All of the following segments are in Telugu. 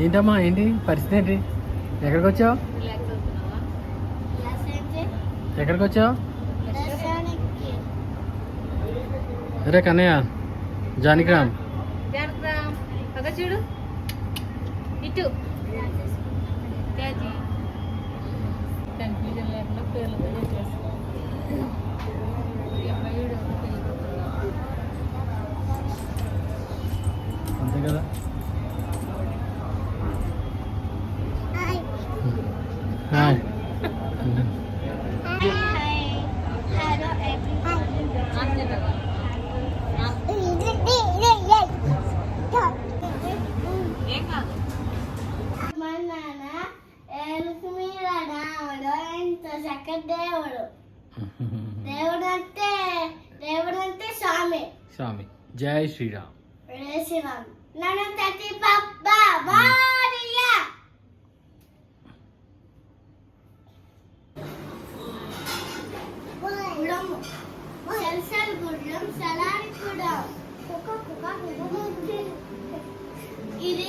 ఏంటమ్మా ఏంటి? పరిస్థితి ఏంటి? ఎక్కడికి వచ్చావు? ఎక్కడికి వచ్చావు అరే కన్నయ్య జానకిరామ్. చూడు ఇటు కన్ఫ్యూజన్ లేకుండా పేర్లతో చెప్పేస్తాం దేవుడు దేవుడు. అంటే దేవుడు అంటే స్వామి. స్వామి. జై శ్రీరామ్. శివం నన్ను తట్టి పప్ప భార్య గుడము సెల్సల్ సలారి కూడా కుక్క కుక్క కుక్క. ఇది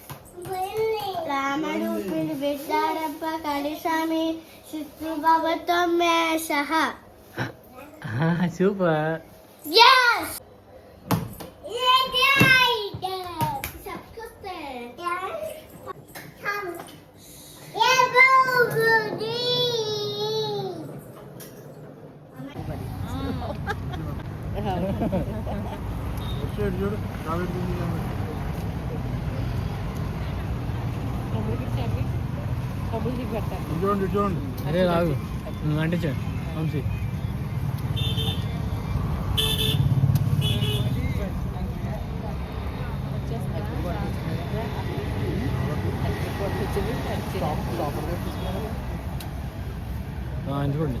కరిసామి శిశు భవతో మే Davet edildiğiniz. చూడండి చూడండి అరే రాగు నువ్వు అంటించండి వంశీ ఆ, చూడండి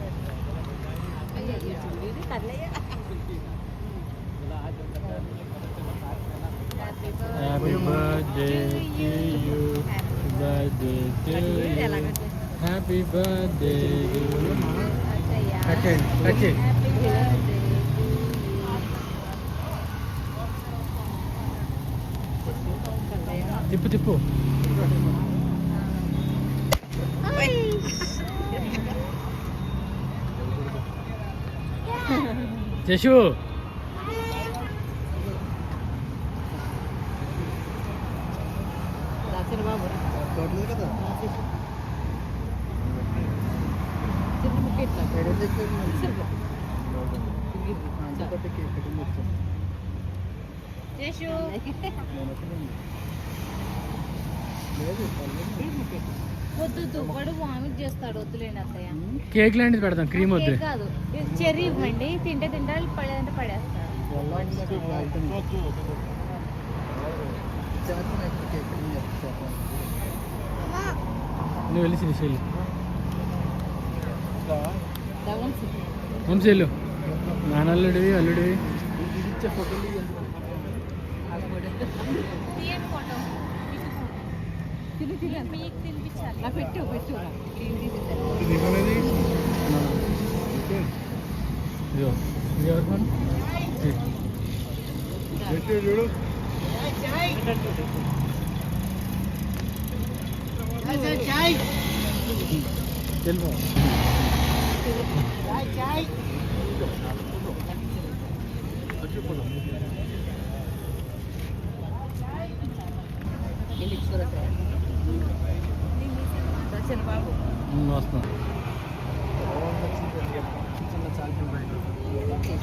happy birthday to you birthday to you. Happy birthday to you. Okay, okay. Tipu tipu. Jesu. Gracias, hermano. వద్దు వాడు వామిట్ చేస్తాడు వద్దులేండి అత్తయ్య. కేక్ లాంటిది పెడతాం క్రీమ్ వద్దు కాదు చెర్రీ ఇవ్వండి తింటే తింటే పడేదంటే పడేస్తారు. నువ్వు వెళ్ళి సినిష్ వెళ్ళు. వంశీ వెళ్ళు. నానల్లుడివి అల్లుడివి. నా పెట్టు చూడు. తెలుపు చిన్న బాబు ఓకే